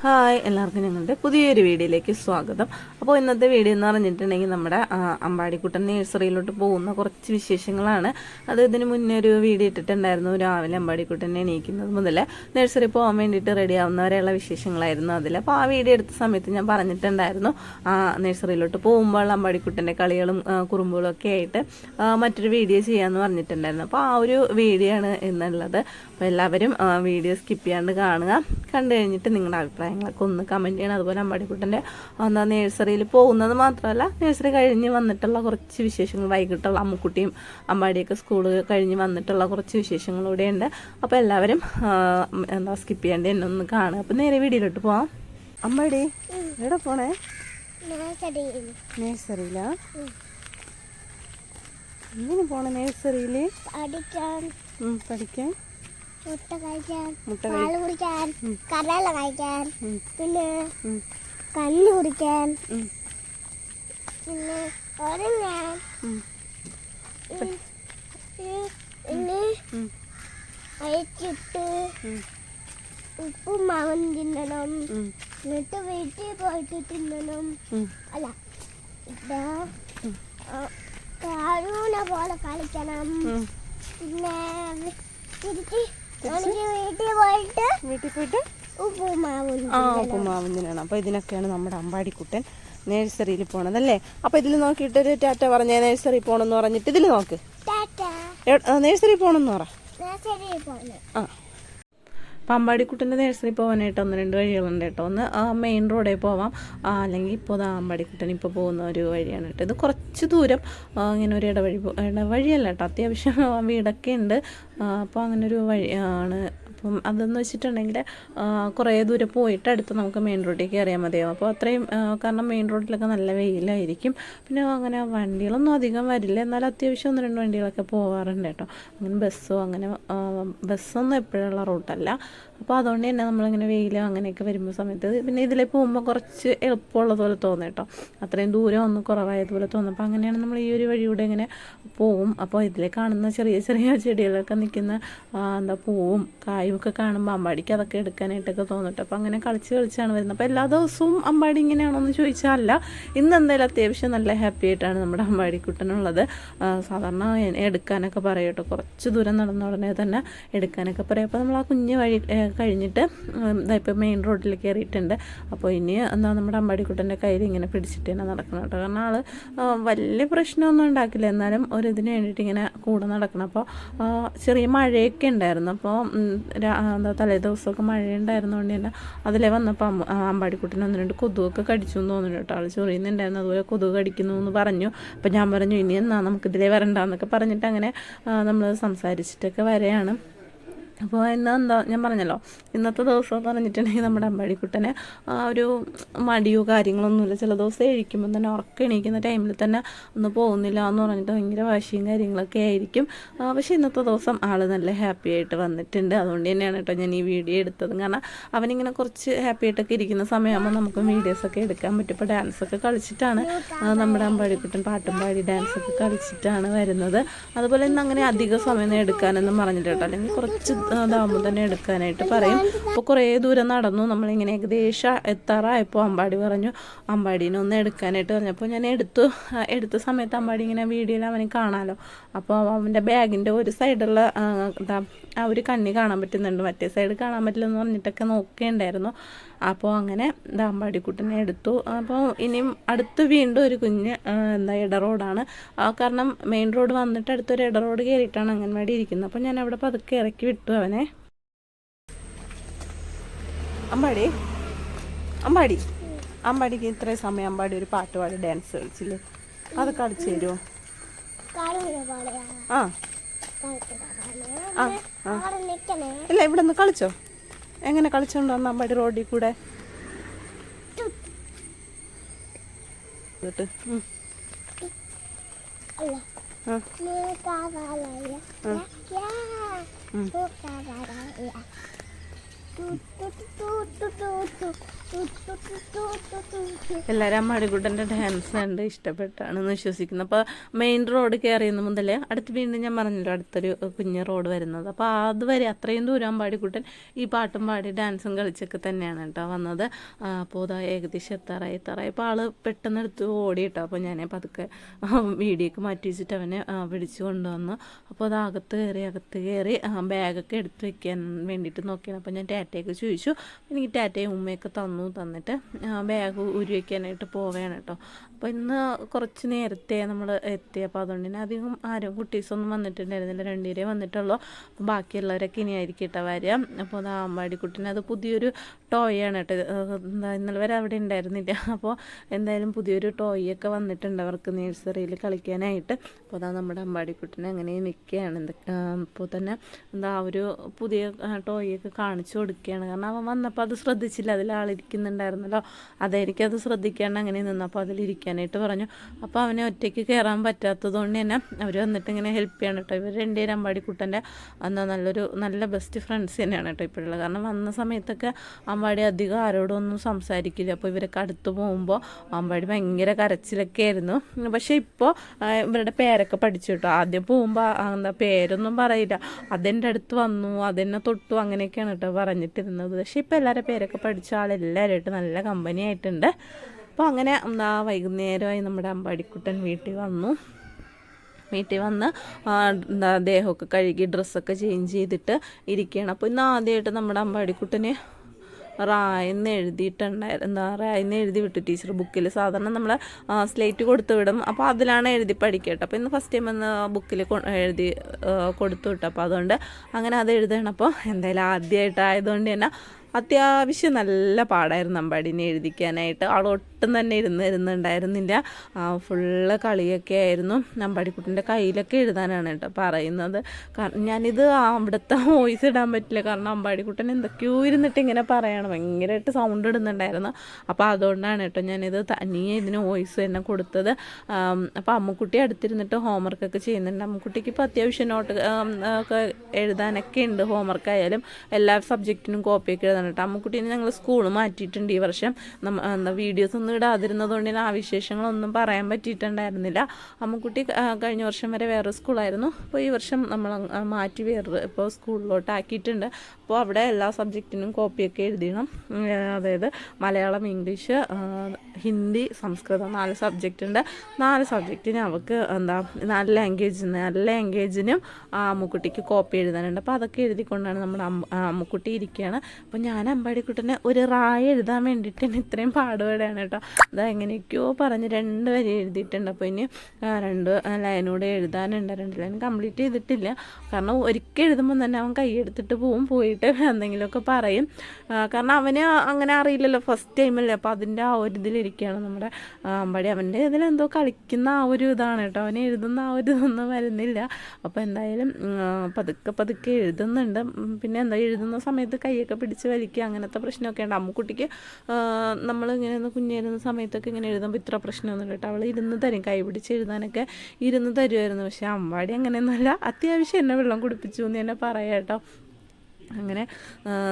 Hi എല്ലാവർക്കും ഞങ്ങളുടെ പുതിയൊരു വീഡിയോയിലേക്ക് സ്വാഗതം. അപ്പോൾ ഇന്നത്തെ വീഡിയോ എന്ന് പറഞ്ഞിട്ടുണ്ടെങ്കിൽ നമ്മുടെ അമ്പാടിക്കുട്ടൻ നേഴ്സറിയിലോട്ട് പോകുന്ന കുറച്ച് വിശേഷങ്ങളാണ്. അത് ഇതിന് മുന്നേ ഒരു വീഡിയോ ഇട്ടിട്ടുണ്ടായിരുന്നു രാവിലെ അമ്പാടിക്കുട്ടനെ എണീക്കുന്നത് മുതൽ നേഴ്സറി പോകാൻ വേണ്ടിയിട്ട് റെഡി ആവുന്നവരെയുള്ള വിശേഷങ്ങളായിരുന്നു അതിൽ. അപ്പോൾ ആ വീഡിയോ എടുത്ത സമയത്ത് ഞാൻ പറഞ്ഞിട്ടുണ്ടായിരുന്നു ആ നേഴ്സറിയിലോട്ട് പോകുമ്പോൾ അമ്പാടിക്കുട്ടന്റെ കളികളും കുറുമ്പുകളും ഒക്കെ ആയിട്ട് മറ്റൊരു വീഡിയോ ചെയ്യാമെന്ന് പറഞ്ഞിട്ടുണ്ടായിരുന്നു. അപ്പോൾ ആ ഒരു വീഡിയോ ആണ് എന്നുള്ളത് അപ്പോൾ എല്ലാവരും വീഡിയോ സ്കിപ്പ് ചെയ്യാണ്ട് കാണുക. കണ്ടു കഴിഞ്ഞിട്ട് നിങ്ങളുടെ അഭിപ്രായങ്ങളൊക്കെ ഒന്ന് കമന്റ് ചെയ്യണം. അതുപോലെ അമ്പാടിക്കുട്ടന്റെ എന്താ നേഴ്സറിയിൽ പോകുന്നത് മാത്രമല്ല നേഴ്സറി കഴിഞ്ഞ് വന്നിട്ടുള്ള കുറച്ച് വിശേഷങ്ങൾ. വൈകിട്ടുള്ള അമ്മക്കുട്ടിയും അമ്പാടിയൊക്കെ സ്കൂൾ കഴിഞ്ഞ് വന്നിട്ടുള്ള കുറച്ച് വിശേഷങ്ങളൂടെ ഉണ്ട് അപ്പോൾ എല്ലാവരും എന്താ സ്കിപ്പ് ചെയ്യാണ്ട് എന്നെ ഒന്ന് കാണുക. അപ്പോൾ നേരെ വീഡിയോയിലോട്ട് പോവാം. അമ്പാടി എവിടെ പോണേ? നഴ്സറിയിലാ എങ്ങനെ പോണേ നേഴ്സറിയിൽ പഠിക്കാൻ. പഠിക്കാൻ? മുട്ട കഴിക്കാൻ മുട്ട പാൽ കുടിക്കാൻ കടല കഴിക്കാൻ പിന്നെ. കഞ്ഞി കുടിക്കാൻ. പിന്നെ ഉറങ്ങാൻ. പിന്നെ. അയച്ചിട്ട്. ഉപ്പും മാവൻ തിന്നണം. എന്നിട്ട് വീട്ടിൽ പോയിട്ട് തിന്നണം. അല്ല ഇതാ കാരൂന പോലെ കളിക്കണം. പിന്നെ തിരിച്ച് വീട്ടിൽ പോയിട്ട് ആ ഉപ്പുമാവുന്നതിനാണ് അപ്പോൾ ഇതിനൊക്കെയാണ് നമ്മുടെ അമ്പാടിക്കുട്ടൻ നേഴ്സറിയിൽ പോണതല്ലേ? അപ്പോൾ ഇതിൽ നോക്കിയിട്ടൊരു ടാറ്റ പറഞ്ഞേ നഴ്സറി പോകണമെന്ന് പറഞ്ഞിട്ട് ഇതിൽ നോക്ക്. ടാറ്റ. നേഴ്സറി പോകണമെന്ന് പറ. ആ. അപ്പം അമ്പാടിക്കുട്ടന്റെ നേഴ്സറി പോകാനായിട്ട് ഒന്ന് രണ്ട് വഴികളുണ്ട് കേട്ടോ. ഒന്ന് മെയിൻ റോഡിൽ പോവാം. അല്ലെങ്കിൽ ഇപ്പോൾ ദാ അമ്പാടിക്കുട്ടൻ ഇപ്പോൾ പോകുന്ന ഒരു വഴിയാണ് കേട്ടോ. ഇത് കുറച്ച് ദൂരം ഇങ്ങനെ ഒരു ഇടവഴി ഇടവഴിയല്ല കേട്ടോ. അത്യാവശ്യം വീടൊക്കെ ഉണ്ട്. അപ്പോൾ അങ്ങനെ ഒരു വഴി ആണ് അപ്പം അതെന്ന് വെച്ചിട്ടുണ്ടെങ്കിൽ കുറേ ദൂരം പോയിട്ട് അടുത്ത് നമുക്ക് മെയിൻ റോഡിലേക്ക് കയറിയാൽ മതിയാവും. അപ്പോൾ അത്രയും കാരണം മെയിൻ റോഡിലൊക്കെ നല്ല വെയിലായിരിക്കും. പിന്നെ അങ്ങനെ വണ്ടികളൊന്നും അധികം വരില്ല. എന്നാലും അത്യാവശ്യം ഒന്ന് രണ്ട് വണ്ടികളൊക്കെ പോകാറുണ്ട് കേട്ടോ. അങ്ങനെ ബസ്സോ അങ്ങനെ ബസ്സൊന്നും എപ്പോഴുള്ള റൂട്ടല്ല. അപ്പോൾ അതുകൊണ്ട് തന്നെ നമ്മളിങ്ങനെ വെയിൽ അങ്ങനെയൊക്കെ വരുമ്പോൾ സമയത്ത് പിന്നെ ഇതിലെ പോകുമ്പോൾ കുറച്ച് എളുപ്പമുള്ളത് പോലെ തോന്നും കേട്ടോ. അത്രയും ദൂരം ഒന്നും കുറവായതുപോലെ തോന്നും. അപ്പോൾ അങ്ങനെയാണ് നമ്മൾ ഈ ഒരു വഴിയൂടെ ഇങ്ങനെ പോവും. അപ്പോൾ ഇതിലെ കാണുന്ന ചെറിയ ചെറിയ ചെടികളൊക്കെ നിൽക്കുന്ന എന്താ പൂവും കായും ഒക്കെ കാണുമ്പോൾ അമ്പാടിക്ക് അതൊക്കെ എടുക്കാനായിട്ടൊക്കെ തോന്നിട്ട്. അപ്പോൾ അങ്ങനെ കളിച്ച് കളിച്ചാണ് വരുന്നത്. അപ്പോൾ എല്ലാ ദിവസവും അമ്പാടി ഇങ്ങനെയാണോന്ന് ചോദിച്ചാൽ അല്ല ഇന്ന് എന്തായാലും അത്യാവശ്യം നല്ല ഹാപ്പി ആയിട്ടാണ് നമ്മുടെ അമ്പാടിക്കുട്ടനുള്ളത്. സാധാരണ എടുക്കാനൊക്കെ പറയട്ടോ കുറച്ച് ദൂരം നടന്ന ഉടനെ തന്നെ എടുക്കാനൊക്കെ പറയും. അപ്പോൾ നമ്മൾ ആ കുഞ്ഞ് വഴി കഴിഞ്ഞിട്ട് ഇപ്പോൾ മെയിൻ റോഡിൽ കയറിയിട്ടുണ്ട് അപ്പോൾ ഇനി എന്താ നമ്മുടെ അമ്പാടിക്കുട്ടന്റെ കയ്യിൽ ഇങ്ങനെ പിടിച്ചിട്ട് തന്നെ നടക്കണം കേട്ടോ. കാരണം ആൾ വലിയ പ്രശ്നമൊന്നും ഉണ്ടാക്കില്ല. എന്നാലും ഒരു ഇതിന് വേണ്ടിയിട്ട് ഇങ്ങനെ കൂടെ നടക്കണം. അപ്പോൾ ചെറിയ മഴയൊക്കെ ഉണ്ടായിരുന്നു. അപ്പോൾ എന്താ തലേ ദിവസമൊക്കെ മഴ ഉണ്ടായിരുന്നതുകൊണ്ട് തന്നെ അതിലെ വന്നപ്പോൾ അമ്മ ഒന്ന് രണ്ട് കൊതുകൊക്കെ കടിച്ചു എന്ന് തോന്നുന്നു കേട്ടോ. ആൾ ചൊറിയുന്നുണ്ടായിരുന്നു. അതുപോലെ കൊതുക് കടിക്കുന്നു എന്ന് പറഞ്ഞു. അപ്പോൾ ഞാൻ പറഞ്ഞു ഇനി എന്നാ നമുക്കിതിലേ വരണ്ടെന്നൊക്കെ പറഞ്ഞിട്ട് അങ്ങനെ നമ്മൾ സംസാരിച്ചിട്ടൊക്കെ വരെയാണ്. അപ്പോൾ ഇന്ന് എന്താ ഞാൻ പറഞ്ഞല്ലോ ഇന്നത്തെ ദിവസം എന്ന് പറഞ്ഞിട്ടുണ്ടെങ്കിൽ നമ്മുടെ അമ്പാടിക്കുട്ടനെ ആ ഒരു മടിയോ കാര്യങ്ങളൊന്നുമില്ല. ചില ദിവസം എഴിക്കുമ്പോൾ തന്നെ ഉറക്കം എണീക്കുന്ന ടൈമിൽ തന്നെ ഒന്ന് പോകുന്നില്ല എന്ന് പറഞ്ഞിട്ട് ഭയങ്കര വാശിയും കാര്യങ്ങളൊക്കെ ആയിരിക്കും. പക്ഷെ ഇന്നത്തെ ദിവസം ആൾ നല്ല ഹാപ്പി ആയിട്ട് വന്നിട്ടുണ്ട്. അതുകൊണ്ട് തന്നെയാണ് കേട്ടോ ഞാൻ ഈ വീഡിയോ എടുത്തത്. കാരണം അവനിങ്ങനെ കുറച്ച് ഹാപ്പി ആയിട്ടൊക്കെ ഇരിക്കുന്ന സമയമാകുമ്പോൾ നമുക്ക് വീഡിയോസൊക്കെ എടുക്കാൻ പറ്റും. ഇപ്പോൾ ഡാൻസൊക്കെ കളിച്ചിട്ടാണ് നമ്മുടെ അമ്പാടിക്കുട്ടൻ പാട്ടും പാടി ഡാൻസൊക്കെ കളിച്ചിട്ടാണ് വരുന്നത്. അതുപോലെ ഇന്ന് അങ്ങനെ അധിക സമയം എടുക്കാനൊന്നും പറഞ്ഞിട്ട് കേട്ടോ. അല്ലെങ്കിൽ കുറച്ച് ഇതാകുമ്പോൾ തന്നെ എടുക്കാനായിട്ട് പറയും. അപ്പോൾ കുറേ ദൂരം നടന്നു. നമ്മളിങ്ങനെ ഏകദേശം എത്താറായപ്പോൾ അമ്പാടി പറഞ്ഞു അമ്പാടീനെ ഒന്ന് എടുക്കാനായിട്ട് പറഞ്ഞപ്പോൾ ഞാൻ എടുത്തു. എടുത്ത സമയത്ത് അമ്പാടി ഇങ്ങനെ വീഡിയോയിൽ അവനെ കാണാമല്ലോ അപ്പോൾ അവന്റെ ബാഗിന്റെ ഒരു സൈഡുള്ള എന്താ ആ ഒരു കണ്ണി കാണാൻ പറ്റുന്നുണ്ട്. മറ്റേ സൈഡ് കാണാൻ പറ്റില്ലെന്ന് പറഞ്ഞിട്ടൊക്കെ നോക്കേണ്ടായിരുന്നു. അപ്പോൾ അങ്ങനെ എന്താ അമ്പാടിക്കുട്ടനെ എടുത്തു. അപ്പോൾ ഇനിയും അടുത്ത് വീണ്ടും ഒരു കുഞ്ഞ് എന്താ ഇട റോഡാണ്. കാരണം മെയിൻ റോഡ് വന്നിട്ട് അടുത്തൊരു ഇട റോഡ് കയറിയിട്ടാണ് അംഗൻവാടി ഇരിക്കുന്നത്. അപ്പോൾ ഞാൻ അവിടെ പതുക്കെ ഇറക്കി വിട്ടു. അവനെ അമ്പാടി. അമ്പാടി. അമ്പാടിക്ക് ഇത്രയും സമയം അമ്പാടി ഒരു പാട്ട് പാടി ഡാൻസ് കളിച്ചില്ലേ? അത് കളിച്ചു തരുമോ ആ. ആ ഇല്ല ഇവിടെ നിന്ന് കളിച്ചോ? എങ്ങനെ കളിച്ചോണ്ട് വന്ന അമ്പാടി റോഡിൽ കൂടെ? എന്നിട്ട്, ആ, എല്ലാവരും അമ്മാടിക്കുട്ടന്റെ ഡാൻസ് കണ്ട് ഇഷ്ടപ്പെട്ടാണെന്ന് വിശ്വസിക്കുന്നു. അപ്പോൾ മെയിൻ റോഡ് കയറിയുന്ന മുതലേ അടുത്ത് വീണ്ടും ഞാൻ പറഞ്ഞല്ലോ അടുത്തൊരു കുഞ്ഞ് റോഡ് വരുന്നത്. അപ്പോൾ അതുവരെ അത്രയും ദൂരം അമ്പാടിക്കുട്ടൻ ഈ പാട്ടും പാടി ഡാൻസും കളിച്ചൊക്കെ തന്നെയാണ് കേട്ടോ വന്നത്. അപ്പോൾ ഇതാ ഏകദേശം എത്താറായി എത്താറായി. അപ്പോൾ ആൾ പെട്ടെന്ന് എടുത്ത് ഓടി കേട്ടോ. അപ്പോൾ ഞാനേ പതുക്കെ വീഡിയോക്ക് മാറ്റി വെച്ചിട്ട് അവനെ പിടിച്ചു കൊണ്ടുവന്നു. അപ്പോൾ അത് അകത്ത് കയറി അകത്ത് കയറി ബാഗൊക്കെ എടുത്ത് വെക്കാൻ വേണ്ടിയിട്ട് നോക്കിയാണ്. അപ്പോൾ ഞാൻ ടാറ്റയൊക്കെ ചോദിച്ചു. എനിക്ക് ടാറ്റയും ഉമ്മയൊക്കെ തന്നു. തന്നിട്ട് ആ, ബാഗ് ഉരുവയ്ക്കാനായിട്ട് പോവുകയാണ് കേട്ടോ അപ്പോൾ ഇന്ന് കുറച്ച് നേരത്തെ നമ്മൾ എത്തി അപ്പോൾ അതുകൊണ്ട് തന്നെ അധികം ആരും കുട്ടീസൊന്നും വന്നിട്ടുണ്ടായിരുന്നില്ല. രണ്ടുപേരേ വന്നിട്ടുള്ളൂ. അപ്പോൾ ബാക്കിയുള്ളവരൊക്കെ ഇനി ആയിരിക്കും കേട്ടോ വരിക. അപ്പോൾ അത് ആമ്പാടിക്കുട്ടിന് അത് പുതിയൊരു ടോയാണ് കേട്ടോ ഇത്. എന്താ ഇന്നലെ വരെ അവിടെ ഉണ്ടായിരുന്നില്ല. അപ്പോൾ എന്തായാലും പുതിയൊരു ടോയ് ഒക്കെ വന്നിട്ടുണ്ട് അവർക്ക് നേഴ്സറിയിൽ കളിക്കാനായിട്ട്. അപ്പോൾ അതാ നമ്മുടെ അമ്പാടിക്കുട്ടിനെ അങ്ങനെ നിൽക്കുകയാണ് അപ്പോൾ തന്നെ എന്താ ഒരു പുതിയ ടോയ് ഒക്കെ കാണിച്ചു കൊടുക്കുകയാണ് കാരണം അവൻ വന്നപ്പോൾ അത് ശ്രദ്ധിച്ചില്ല. അതിൽ ആളിരിക്കുന്നുണ്ടായിരുന്നല്ലോ. അതായിരിക്കും അത് ശ്രദ്ധിക്കാണ്ട് അങ്ങനെ നിന്നപ്പോൾ അതിലിരിക്കാനായിട്ട് പറഞ്ഞു. അപ്പോൾ അവനെ ഒറ്റയ്ക്ക് കയറാൻ പറ്റാത്തത് കൊണ്ട് തന്നെ അവർ വന്നിട്ട് ഇങ്ങനെ ഹെൽപ്പ് ചെയ്യണം കേട്ടോ ഇവർ രണ്ടുപേരും അമ്പാടിക്കുട്ടന്റെ എന്താ നല്ലൊരു നല്ല ബെസ്റ്റ് ഫ്രണ്ട്സ് തന്നെയാണ് കേട്ടോ ഇപ്പോഴുള്ളത്. കാരണം വന്ന സമയത്തൊക്കെ അമ്പാടി അധികം ആരോടും ഒന്നും സംസാരിക്കില്ല. അപ്പോൾ ഇവരൊക്കെ അടുത്ത് പോകുമ്പോൾ അമ്പാടി ഭയങ്കര കരച്ചിലൊക്കെ ആയിരുന്നു. പക്ഷേ ഇപ്പോൾ ഇവരുടെ പേരൊക്കെ പഠിച്ചു കേട്ടോ ആദ്യം പോകുമ്പോൾ എന്താ പേരൊന്നും പറയില്ല. അതെന്റെ അടുത്ത് വന്നു അതെന്നെ തൊട്ടു അങ്ങനെയൊക്കെയാണ് കേട്ടോ പറഞ്ഞിട്ടിരുന്നത്. പക്ഷേ ഇപ്പോൾ എല്ലാവരുടെ പേരൊക്കെ പഠിച്ച ആളെല്ലാവരുമായിട്ട് നല്ല കമ്പനി ആയിട്ടുണ്ട്. അപ്പോൾ അങ്ങനെ എന്താ വൈകുന്നേരമായി നമ്മുടെ അമ്പാടിക്കുട്ടൻ വീട്ടിൽ വന്നു. വീട്ടിൽ വന്ന് എന്താ ദേഹമൊക്കെ കഴുകി ഡ്രസ്സൊക്കെ ചേഞ്ച് ചെയ്തിട്ട് ഇരിക്കുകയാണ്. അപ്പോൾ ഇന്ന് ആദ്യമായിട്ട് നമ്മുടെ അമ്പാടിക്കുട്ടന് റായെന്ന് എഴുതിയിട്ടുണ്ടായിരുന്നു എന്താ റായെന്ന് എഴുതി വിട്ടു ടീച്ചർ ബുക്കിൽ സാധാരണ നമ്മൾ സ്ലേറ്റ് കൊടുത്തു വിടും. അപ്പോൾ അതിലാണ് എഴുതി പഠിക്കട്ടെ അപ്പോൾ ഇന്ന് ഫസ്റ്റ് ടൈം ഒന്ന് ബുക്കിൽ എഴുതി കൊടുത്തു വിട്ടു. അപ്പോൾ അതുകൊണ്ട് അങ്ങനെ അത് എഴുതണം. അപ്പോൾ എന്തായാലും ആദ്യമായിട്ടായതുകൊണ്ട് തന്നെ അത്യാവശ്യം നല്ല പാടായിരുന്നു അമ്പാടിനെ എഴുതിക്കാനായിട്ട്. ആൾ ഒട്ടും തന്നെ ഇരുന്ന് ഇരുന്നുണ്ടായിരുന്നില്ല. ഫുള്ള് കളിയൊക്കെ ആയിരുന്നു. അമ്പാടിക്കുട്ടിന്റെ കയ്യിലൊക്കെ എഴുതാനാണ് കേട്ടോ പറയുന്നത്. കാരണം ഞാനിത് അവിടുത്തെ വോയിസ് ഇടാൻ പറ്റില്ല. കാരണം അമ്പാടിക്കുട്ടൻ എന്തൊക്കെയോ ഇരുന്നിട്ട് ഇങ്ങനെ പറയണം. ഭയങ്കരമായിട്ട് സൗണ്ട് ഇടുന്നുണ്ടായിരുന്നു. അപ്പോൾ അതുകൊണ്ടാണ് കേട്ടോ ഞാനിത് തനിയെ ഇതിന് വോയിസ് തന്നെ കൊടുത്തത്. അപ്പോൾ അമ്മുക്കുട്ടി അടുത്തിരുന്നിട്ട് ഹോംവർക്കൊക്കെ ചെയ്യുന്നുണ്ട്. അമ്മുക്കുട്ടിക്ക് ഇപ്പോൾ അത്യാവശ്യം നോട്ട് ഒക്കെ എഴുതാനൊക്കെ ഉണ്ട്. ഹോംവർക്ക് ആയാലും എല്ലാ സബ്ജക്റ്റിനും കോപ്പിയൊക്കെ എഴുതാൻ കേട്ടോ അമ്മുക്കുട്ടീനെ ഞങ്ങൾ സ്കൂൾ മാറ്റിയിട്ടുണ്ട് ഈ വർഷം. നമ്മ എന്താ വീഡിയോസ് ഒന്നും ഇടാതിരുന്നത് കൊണ്ട് തന്നെ ആ വിശേഷങ്ങളൊന്നും പറയാൻ പറ്റിയിട്ടുണ്ടായിരുന്നില്ല. അമ്മുക്കുട്ടി കഴിഞ്ഞ വർഷം വരെ വേറെ സ്കൂളായിരുന്നു. അപ്പോൾ ഈ വർഷം നമ്മൾ മാറ്റി വേറെ ഇപ്പോൾ സ്കൂളിലോട്ട് ആക്കിയിട്ടുണ്ട് അപ്പോൾ അവിടെ എല്ലാ സബ്ജക്റ്റിനും കോപ്പിയൊക്കെ എഴുതിയണം അതായത് മലയാളം ഇംഗ്ലീഷ് ഹിന്ദി സംസ്കൃതം നാല് സബ്ജക്റ്റ് ഉണ്ട് നാല് സബ്ജക്റ്റിന് അവൾക്ക് എന്താ നാല് ലാംഗ്വേജ് നാല് ലാംഗ്വേജിനും അമ്മുക്കുട്ടിക്ക് കോപ്പി എഴുതാനുണ്ട്. അപ്പോൾ അതൊക്കെ എഴുതിക്കൊണ്ടാണ് നമ്മുടെ അമ്മ അമ്മുക്കുട്ടി ഇരിക്കുകയാണ് അപ്പോൾ ഞാൻ അമ്പാടിക്കുട്ടനെ ഒരു റായ എഴുതാൻ വേണ്ടിയിട്ട് തന്നെ ഇത്രയും പാടുപെടുകയാണ് കേട്ടോ. അത് എങ്ങനെയൊക്കെയോ പറഞ്ഞ് രണ്ട് വരി എഴുതിയിട്ടുണ്ട്. അപ്പോൾ ഇനി രണ്ട് ലൈനൂടെ എഴുതാനുണ്ട്. രണ്ട് ലൈൻ കംപ്ലീറ്റ് ചെയ്തിട്ടില്ല. കാരണം ഒരിക്കൽ എഴുതുമ്പോൾ തന്നെ അവൻ കൈയെടുത്തിട്ട് പോവും പോയിട്ട് എന്തെങ്കിലുമൊക്കെ പറയും. കാരണം അവന് അങ്ങനെ അറിയില്ലല്ലോ. ഫസ്റ്റ് ടൈമല്ലേ അപ്പോൾ അതിന്റെ ആ ഒരു ഇതിലിരിക്കുകയാണ് നമ്മുടെ അമ്പാടി. അവന്റെ ഇതിലെന്തോ കളിക്കുന്ന ആ ഒരു ഇതാണ് കേട്ടോ. അവന് എഴുതുന്ന ആ ഒരു ഇതൊന്നും വരുന്നില്ല. അപ്പോൾ എന്തായാലും പതുക്കെ പതുക്കെ എഴുതുന്നുണ്ട്. പിന്നെ എന്താ എഴുതുന്ന സമയത്ത് കൈയൊക്കെ പിടിച്ച് വലിക്കുക അങ്ങനത്തെ പ്രശ്നമൊക്കെ ഉണ്ട്. അമ്മുക്കുട്ടിക്ക് നമ്മൾ ഇങ്ങനെ ഒന്ന് കുഞ്ഞിരുന്ന സമയത്തൊക്കെ ഇങ്ങനെ എഴുതുമ്പോൾ ഇത്ര പ്രശ്നമൊന്നും കേട്ടോ അവൾ ഇരുന്ന് തരും കൈ പിടിച്ച് എഴുതാനൊക്കെ ഇരുന്ന് തരുമായിരുന്നു പക്ഷേ അമ്പാടി അങ്ങനെയൊന്നുമല്ല. അത്യാവശ്യം എന്നെ വെള്ളം കുടിപ്പിച്ചു എന്ന് തന്നെ പറയാം കേട്ടോ അങ്ങനെ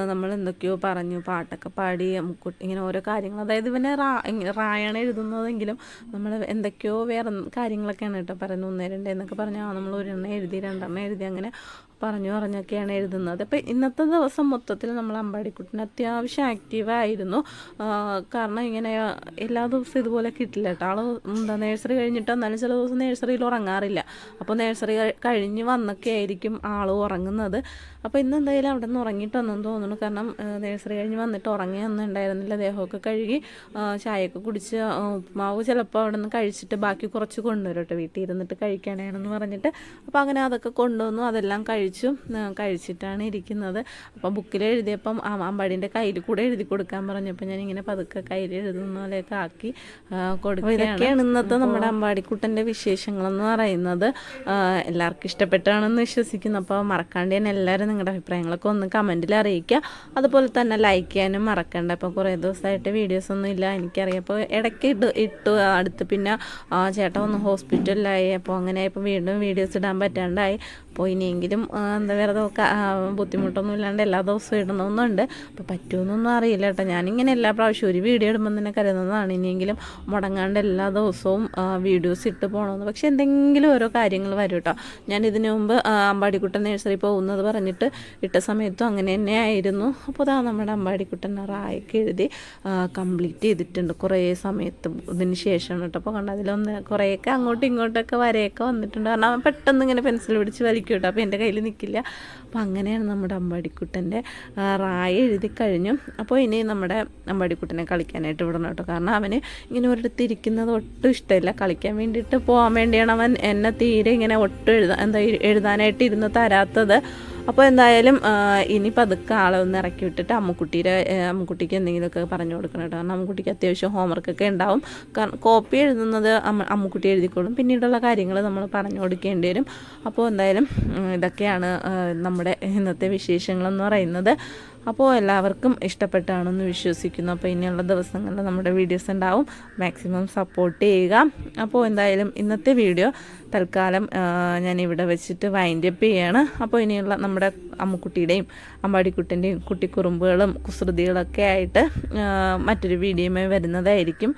നമ്മൾ എന്തൊക്കെയോ പറഞ്ഞു പാട്ടൊക്കെ പാടി മുക്കുട്ടി ഇങ്ങനെ ഓരോ കാര്യങ്ങൾ. അതായത് ഇവനെ റാ റായാണ് എഴുതുന്നതെങ്കിലും നമ്മൾ എന്തൊക്കെയോ വേറെ കാര്യങ്ങളൊക്കെയാണ് കേട്ടോ പറയുന്നത്. ഒന്നേ രണ്ട് എന്നൊക്കെ പറഞ്ഞാൽ നമ്മൾ ഒരെണ്ണം എഴുതി രണ്ടെണ്ണം എഴുതി അങ്ങനെ പറഞ്ഞു പറഞ്ഞൊക്കെയാണ് എഴുതുന്നത്. അപ്പോൾ ഇന്നത്തെ ദിവസം മൊത്തത്തിൽ നമ്മൾ അമ്പാടിക്കുട്ടിന് അത്യാവശ്യം ആക്റ്റീവായിരുന്നു കാരണം ഇങ്ങനെ എല്ലാ ദിവസവും ഇതുപോലെ കിട്ടില്ല കേട്ടോ. ആൾ എന്താ നേഴ്സറി കഴിഞ്ഞിട്ട് എന്നാലും ചില ദിവസം നേഴ്സറിയിൽ ഉറങ്ങാറില്ല. അപ്പോൾ നേഴ്സറി കഴിഞ്ഞ് വന്നൊക്കെ ആയിരിക്കും ആൾ ഉറങ്ങുന്നത്. അപ്പോൾ ഇന്ന് എന്തായാലും അവിടെ നിന്ന് ഉറങ്ങിയിട്ടൊന്നും തോന്നുന്നു. കാരണം നേഴ്സറി കഴിഞ്ഞ് വന്നിട്ട് ഉറങ്ങിയൊന്നും ഉണ്ടായിരുന്നില്ല ദേഹമൊക്കെ കഴുകി ചായയൊക്കെ കുടിച്ച് ഉപ്പുമാവ് ചിലപ്പോൾ അവിടെ നിന്ന് കഴിച്ചിട്ട് ബാക്കി കുറച്ച് കൊണ്ടുവരും കേട്ടോ. വീട്ടിൽ ഇരുന്നിട്ട് കഴിക്കണേണെന്ന് പറഞ്ഞിട്ട്. അപ്പോൾ അങ്ങനെ അതൊക്കെ കൊണ്ടുവന്നു. അതെല്ലാം കഴിച്ചു കഴിച്ചിട്ടാണ് ഇരിക്കുന്നത്. അപ്പോൾ ബുക്കിൽ എഴുതിയപ്പം അമ്പാടിന്റെ കയ്യിൽ കൂടെ എഴുതി കൊടുക്കാൻ പറഞ്ഞപ്പോൾ ഞാൻ ഇങ്ങനെ പതുക്കെ കയ്യിൽ എഴുതുന്ന പോലെയൊക്കെ ആക്കി കൊടുക്കുകയാണ്. ഇതൊക്കെയാണ് ഇന്നത്തെ നമ്മുടെ അമ്പാടിക്കുട്ടന്റെ വിശേഷങ്ങളെന്ന് പറയുന്നത്. എല്ലാവർക്കും ഇഷ്ടപ്പെട്ടാണെന്ന് വിശ്വസിക്കുന്നു. അപ്പോൾ മറക്കാണ്ട് തന്നെ എല്ലാവരും നിങ്ങളുടെ അഭിപ്രായങ്ങളൊക്കെ ഒന്ന് കമന്റിൽ അറിയിക്കുക. അതുപോലെ തന്നെ ലൈക്ക് ചെയ്യാനും മറക്കണ്ട. അപ്പോൾ കുറേ ദിവസമായിട്ട് വീഡിയോസ് ഒന്നും ഇല്ല. എനിക്കറിയാം. അപ്പോൾ ഇടയ്ക്ക് ഇട്ട് ഇട്ടു. അടുത്ത് പിന്നെ ചേട്ടൻ ഒന്ന് ഹോസ്പിറ്റലിലായി അപ്പോൾ അങ്ങനെ ഇപ്പോൾ വീണ്ടും വീഡിയോസ് ഇടാൻ പറ്റാണ്ടായി. അപ്പോൾ ഇനിയെങ്കിലും എന്താ വെറുതെ ഒക്കെ, ബുദ്ധിമുട്ടൊന്നും ഇല്ലാണ്ട് എല്ലാ ദിവസവും ഇടണമെന്നുണ്ട് അപ്പോൾ പറ്റുമെന്നൊന്നും അറിയില്ല കേട്ടോ. ഞാനിങ്ങനെ എല്ലാ പ്രാവശ്യവും ഒരു വീഡിയോ ഇടുമ്പോൾ തന്നെ കരുതുന്നതാണ്. ഇനിയെങ്കിലും മുടങ്ങാണ്ട് എല്ലാ ദിവസവും വീഡിയോസ് ഇട്ട് പോകണമെന്ന് പക്ഷെ എന്തെങ്കിലും ഓരോ കാര്യങ്ങൾ വരും കേട്ടോ. ഞാൻ ഇതിനു മുമ്പ് അമ്പാടിക്കുട്ടൻ നഴ്സറി പോകുന്നത് പറഞ്ഞിട്ട് ഇട്ട സമയത്തും അങ്ങനെ തന്നെ ആയിരുന്നു. അപ്പോൾ അതാ നമ്മുടെ അമ്പാടിക്കുട്ടൻ റായൊക്കെ എഴുതി കംപ്ലീറ്റ് ചെയ്തിട്ടുണ്ട് കുറേ സമയത്ത് ഇതിന് ശേഷമാണ് കേട്ടോ. അപ്പോൾ കണ്ട അതിലൊന്ന് കുറേയൊക്കെ അങ്ങോട്ടും ഇങ്ങോട്ടൊക്കെ വരെയൊക്കെ വന്നിട്ടുണ്ട്. കാരണം പെട്ടെന്ന് ഇങ്ങനെ പെൻസിൽ പിടിച്ച് വലിക്കും. കേട്ടോ. അപ്പോൾ എന്റെ കയ്യിൽ നിൽക്കില്ല. അപ്പോൾ അങ്ങനെയാണ് നമ്മുടെ അമ്പാടിക്കുട്ടന്റെ റായ എഴുതി കഴിഞ്ഞു. അപ്പോൾ ഇനി നമ്മുടെ അമ്പാടിക്കുട്ടനെ കളിക്കാനായിട്ട് വിടണം കേട്ടോ. കാരണം അവന് ഇങ്ങനെ ഒരിടത്ത് ഇരിക്കുന്നത് ഒട്ടും ഇഷ്ടമില്ല. കളിക്കാൻ വേണ്ടിയിട്ട് പോകാൻ വേണ്ടിയാണ് അവൻ എന്നെ തീരെ ഇങ്ങനെ ഒട്ടും എഴുതാ എന്താ എഴുതാനായിട്ട് ഇരുന്ന് തരാത്തത്. അപ്പോൾ എന്തായാലും ഇനി പതുക്കെ ആളെ ഒന്ന് ഇറക്കി വിട്ടിട്ട് അമ്മുക്കുട്ടിയുടെ അമ്മക്കുട്ടിക്ക് എന്തെങ്കിലുമൊക്കെ പറഞ്ഞു കൊടുക്കണം കേട്ടോ. കാരണം അമ്മുക്കുട്ടിക്ക് അത്യാവശ്യം ഹോംവർക്കൊക്കെ ഉണ്ടാവും. കാരണം കോപ്പി എഴുതുന്നത് അമ്മ അമ്മുക്കുട്ടി എഴുതിക്കോളും. പിന്നീടുള്ള കാര്യങ്ങൾ നമ്മൾ പറഞ്ഞു കൊടുക്കേണ്ടി വരും. അപ്പോൾ എന്തായാലും ഇതൊക്കെയാണ് നമ്മുടെ ഇന്നത്തെ വിശേഷങ്ങളെന്ന് പറയുന്നത്. അപ്പോൾ എല്ലാവർക്കും ഇഷ്ടപ്പെട്ടാണെന്ന് വിശ്വസിക്കുന്നു. അപ്പോൾ ഇനിയുള്ള ദിവസങ്ങളിൽ നമ്മുടെ വീഡിയോസ് ഉണ്ടാവും. മാക്സിമം സപ്പോർട്ട് ചെയ്യുക. അപ്പോൾ എന്തായാലും ഇന്നത്തെ വീഡിയോ തൽക്കാലം ഞാൻ ഇവിടെ വെച്ചിട്ട് വൈൻഡ് അപ്പ് ചെയ്യാണ്. അപ്പോൾ ഇനിയുള്ള നമ്മുടെ അമ്മുക്കുട്ടിയുടെയും അമ്പാടിക്കുട്ടന്റെയും കുട്ടിക്കുറുമ്പുകളും കുസൃതികളൊക്കെ ആയിട്ട് മറ്റൊരു വീഡിയോയുമായി വരുന്നതായിരിക്കും.